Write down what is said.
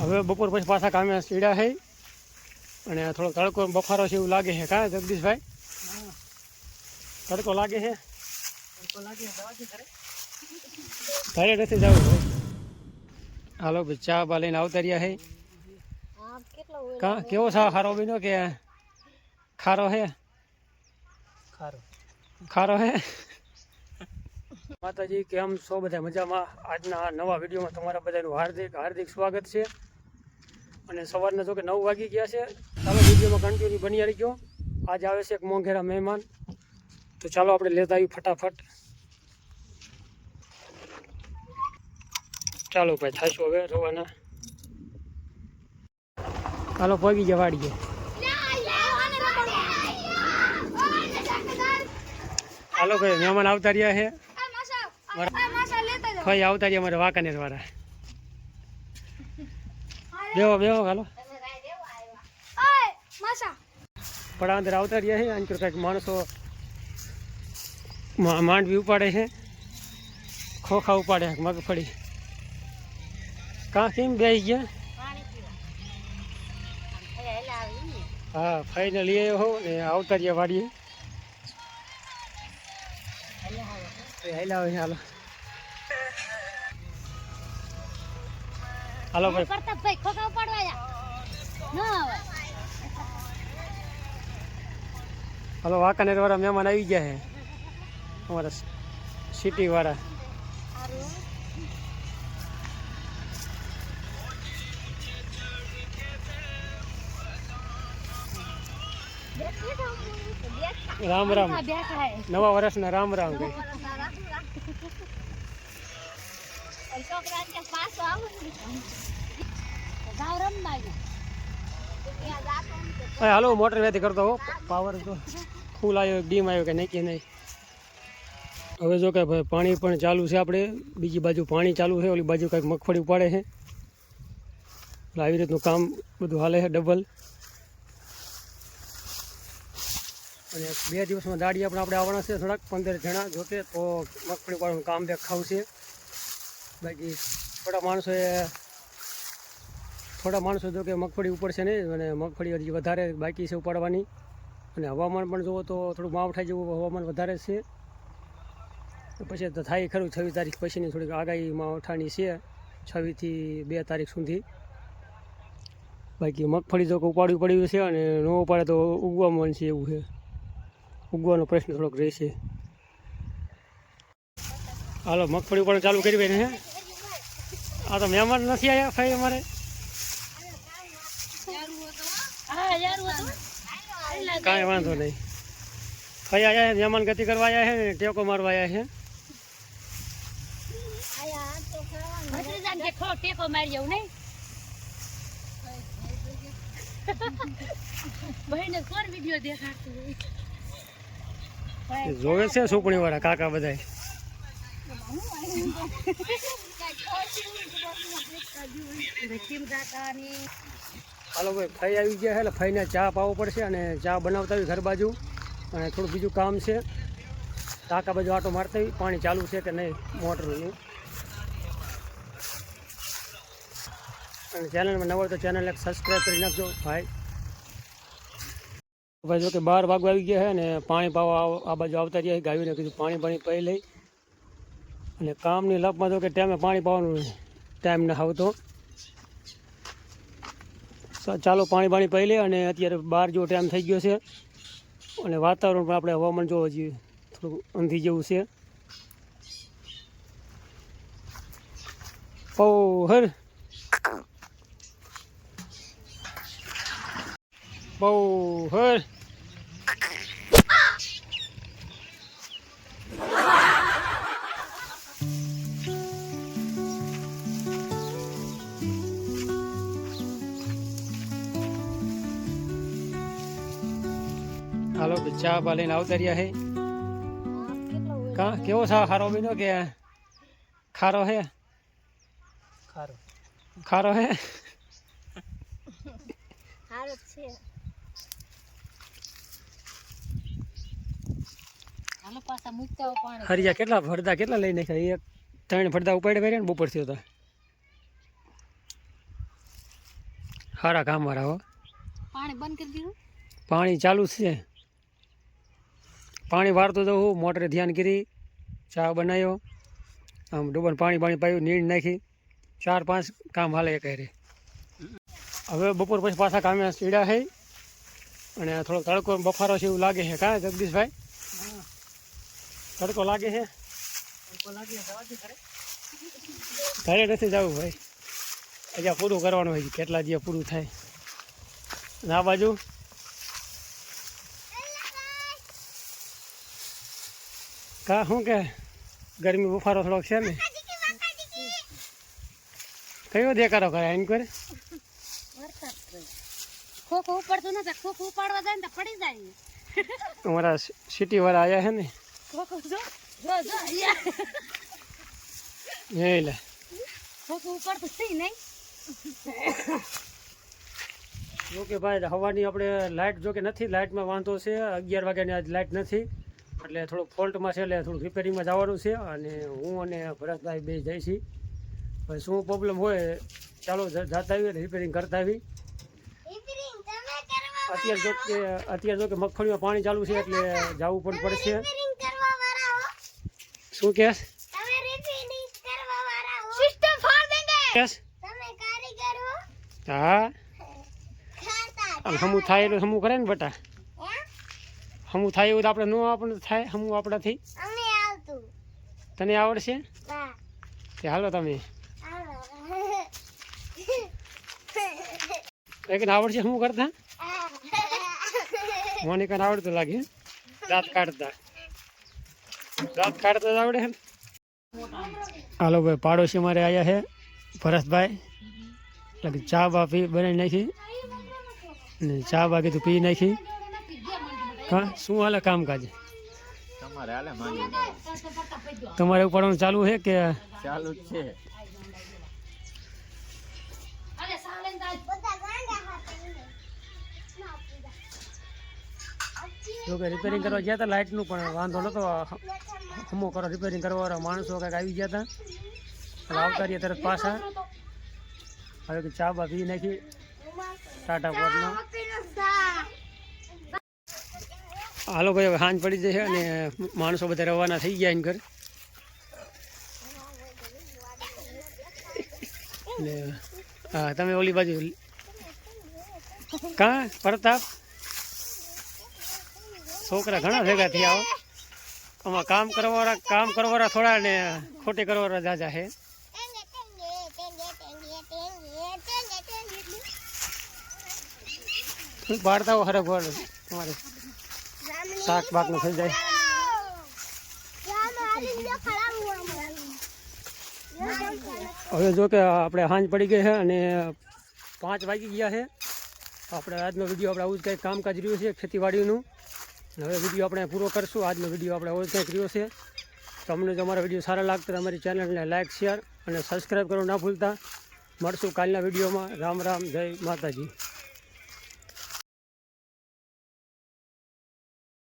હવે બપોર પછી પાછા કામે ચીડ્યા છે અને થોડો તડકો બફારો છે એવું લાગે છે. કાં જગદીશભાઈ? તડકો લાગે છે? ઘરે નથી જવું હાલો ભાઈ ચા બા લઈને આવતા રહ્યા છે કા કેવો સા ખારો બીનો કે ખારો હે? ખારો. ખારો હે? માતાજી કેમ છો? બધા મજામાં? આજના નવા વિડીયોમાં તમારા બધાનું હાર્દિક હાર્દિક સ્વાગત છે. અને સવારના જો કે નવ વાગી ગયા છે ચાલો વિડીયોમાં કન્ટિન્યુ બની રહી ગયો. આજ આવે છે એક મોંઘેરા મહેમાન. તો ચાલો આપણે લેતા આવી ફટાફટ. ચાલો ભાઈ થશું હવે રોવાના. ચાલો પગી ગયા વાડીએ. ચાલો ભાઈ મહેમાન આવતા રહ્યા છે. ભાઈ આવતા રહ્યા મારે વાંકાનેર વાળા બેહો બેહો હાલો. પણ અંદર આવતા રહ્યા છે અંકર કંઈક માણસો માંડવી ઉપાડે છે. ખોખા ઉપાડે મગફળી કાં કેમ બે ગયા? હા ફાઇનલ લઈ હો ને આવતા રહ્યા વાડીએ. એ હાલ હાલો. હાલો ભાઈ. પ્રતાપભાઈ ખોખા ઉપાડવા જા. ન આવે. હાલો વાંકાનેર વાળા મહેમાન આવી ગયા છે. અમારા સિટી વાળા રામ રામ. નવા વર્ષના રામ રામ કઈ છોકરા કે પાછો આવો ગાવ રમવા હાલો, મોટર વેથી કરતો હો. પાવર તો ફૂલ આવ્યો ડીમ આવ્યો કે નહીં કે નહીં. હવે જો કે ભાઈ, પાણી પણ ચાલુ છે આપણે. બીજી બાજુ પાણી ચાલુ છે, ઓલી બાજુ કંઈક મગફળી ઉપાડે છે. એટલે આવી રીતનું કામ બધું હાલે છે ડબલ અને બે દિવસમાં દાડી પણ આપણે આવવાના છે, થોડાક પંદર જણા. જોકે તો મગફળી ઉપાડવાનું કામ દેખાવશે બાકી થોડા માણસોએ થોડા માણસો જો કે મગફળી ઉપડશે નહીં અને મગફળી હજી વધારે બાકી છે ઉપાડવાની. અને હવામાન પણ જુઓ તો થોડું માવઠા જેવું હવામાન વધારે છે. પછી તો થાય ખરું, છવ્વીસ તારીખ પછીની થોડીક આગાહી માવઠાની છે, છવ્વીસથી બે તારીખ સુધી. બાકી મગફળી જો કે ઉપાડવી પડ્યું છે અને ન ઉપાડે તો ઉગવા મળશે એવું છે. ઉગવાનો પ્રશ્ન થોડોક રહેશે. હાલો, મગફળી ઉપાડવાનું ચાલુ કરી ને હે. આ તો મહેમાન નથી આવ્યા ભાઈ અમારે. કાંઈ વાંધો નહીં. ભાઈ આવ્યા છે મહેમાન ગતિ કરવા આવ્યા છે ને ટેકો મારવા આવ્યા છે ટેકો મારી જાવ નહીં. છે સુપણી વાળા કાકા બધા હાલો ભાઈ ફાઈ આવી ગયા છે, એટલે ફાઈને ચા પાવો પડશે અને ચા બનાવતા આવી ઘર બાજુ. અને થોડું બીજું કામ છે. કાકા બાજુ આટો મારતા આવી પાણી ચાલુ છે કે નહીં મોટરનું અને ચેનલમાં નવો તો ચેનલ એક સબસ્ક્રાઈબ કરી નાખજો, ભાઈ. ભાઈ જો કે બાર વાગવા આવી ગયા છે અને પાણી પાવા આ બાજુ આવતા રહ્યા ગાયોને કીધું પાણી પાણી પી લઈ. અને કામની લપમાં તો કે ટાઈમે પાણી પાવાનું ટાઈમ ના આવતો. ચાલો પાણી પાણી પી લે અને અત્યારે બાર જેવો ટાઈમ થઈ ગયો છે. અને વાતાવરણ પણ આપણે હવામાન જોવા જોઈએ. થોડું અંધી જેવું છે. પૌહર પૌહર હાલો ચા બા લઈને આવતા રહ્યા હે. કા કેવો છે ખારો બીનો કે ખારો હે? ખારો. ખારો હે? હારું છે. હાલો પાછા મૂકતા પાણી. હરિયા કેટલા ફરદા કેટલા લઈ નાખ્યા? એક ત્રણ ફરદા ઉપાડી ભર્યા ને બપોર થયો હતા સારા કામવાળા હો. પાણી બંધ કરી દીધું? પાણી ચાલુ છે. પાણી વાળતો જવું મોટરે ધ્યાન કરી, ચા બનાવ્યો આમ ડૂબન પાણી પાણી પાયું, નીણ નાખી, ચાર પાંચ કામ હાલે એક હારે. હવે બપોર પછી પાછા કામે ચીડા છે અને થોડો તડકો બફારો છે એવું લાગે છે. કાં જગદીશભાઈ? તડકો લાગે છે? ઘરે નથી જવું ભાઈ. હજી પૂરું કરવાનું હોય. કેટલા દિવસ પૂરું થાય. આ બાજુ? કા શું કે ગરમી બુફારો થોડોક છે ને કયો દેખાડો કરે એમ કરે ખોખો ઉપાડતું નથી ખોખો ઉપાડવા જાય ને તો પડી જાય અમારા સિટી વાળા આવ્યા છે ને એ લે ખોખો ઉપાડતું છે નહીં જો ભાઈ હવાની આપણે લાઇટ જો કે નથી લાઇટમાં વાંધો છે અગિયાર વાગ્યાની આજ લાઇટ નથી એટલે થોડુંક ફોલ્ટમાં છે એટલે થોડુંક રિપેરિંગમાં જવાનું છે અને હું અને ભરતભાઈ બે જઈ છીએ. શું પ્રોબ્લેમ હોય ચાલો જતા આવી આવીએ. રિપેરિંગ કરતા આવી અત્યારે જો કે અત્યારે જો કે મગફળીમાં પાણી ચાલુ છે એટલે જવું પણ પડશે. શું કેસ હા. હમું થાય એટલે હમું કરે ને બટા. હમું થાય એવું તો આપણે ન આપણે થાય હમું આપણાથી. તને આવડશે? તે હાલો તમે. એક આવડશે શું કરતા? મોનિકાને આવડતું લાગે હે? દાંત કાઢતા. દાંત કાઢતા આવડે હે? હાલો ભાઈ પાડોશી મારે આવ્યા છે ભરતભાઈ. એટલે ચા બા પી બનાવી નાખી. ને ચા બા કીધું પી નાખી. હા શું હાલે કામકાજ? તમારે હાલે તમારે ઉપાડવાનું ચાલુ છે કે? ચાલુ છે. જો કે રિપેરિંગ કરવા ગયા હતા લાઇટનું પણ વાંધો નહોતો હમો કરો રિપેરિંગ કરવાવાળા માણસો કંઈક આવી ગયા હતા એટલે આવતા રહીએ તરત પાછા. હવે કે ચા બા પી નાખી. ટાટા પોટમાં હાલો ભાઈ, હવે સાંજ પડી જશે અને માણસો બધા રવાના થઈ ગયા એમ ઘર. ને હા, તમે ઓલી બાજુ કાં? પ્રતાપ? છોકરા ઘણા ભેગા થયા આમાં કામ કરવાવાળા કામ કરવાવાળા થોડા ને ખોટી કરવાવાળા જાજા છે બાળતા હો. હરખ વાર તમારે શાક બાકનું થઈ જાય. હવે જો કે આપણે સાંજ પડી ગઈ છે અને પાંચ વાગી ગયા છે. આપણે આજનો વીડિયો આપણે આવું જ કંઈક કામકાજ રહ્યું છે, ખેતીવાડીનું. હવે વીડિયો આપણે પૂરો કરશું. આજનો વીડિયો આપણે આવું જ કંઈક રહ્યો છે. તમને જો અમારા વીડિયો સારા લાગતા અમારી ચેનલને લાઇક શેર અને સબસ્ક્રાઈબ કરવાનું ના ભૂલતા. મળશું કાલના વિડીયોમાં. રામ રામ, જય માતાજી.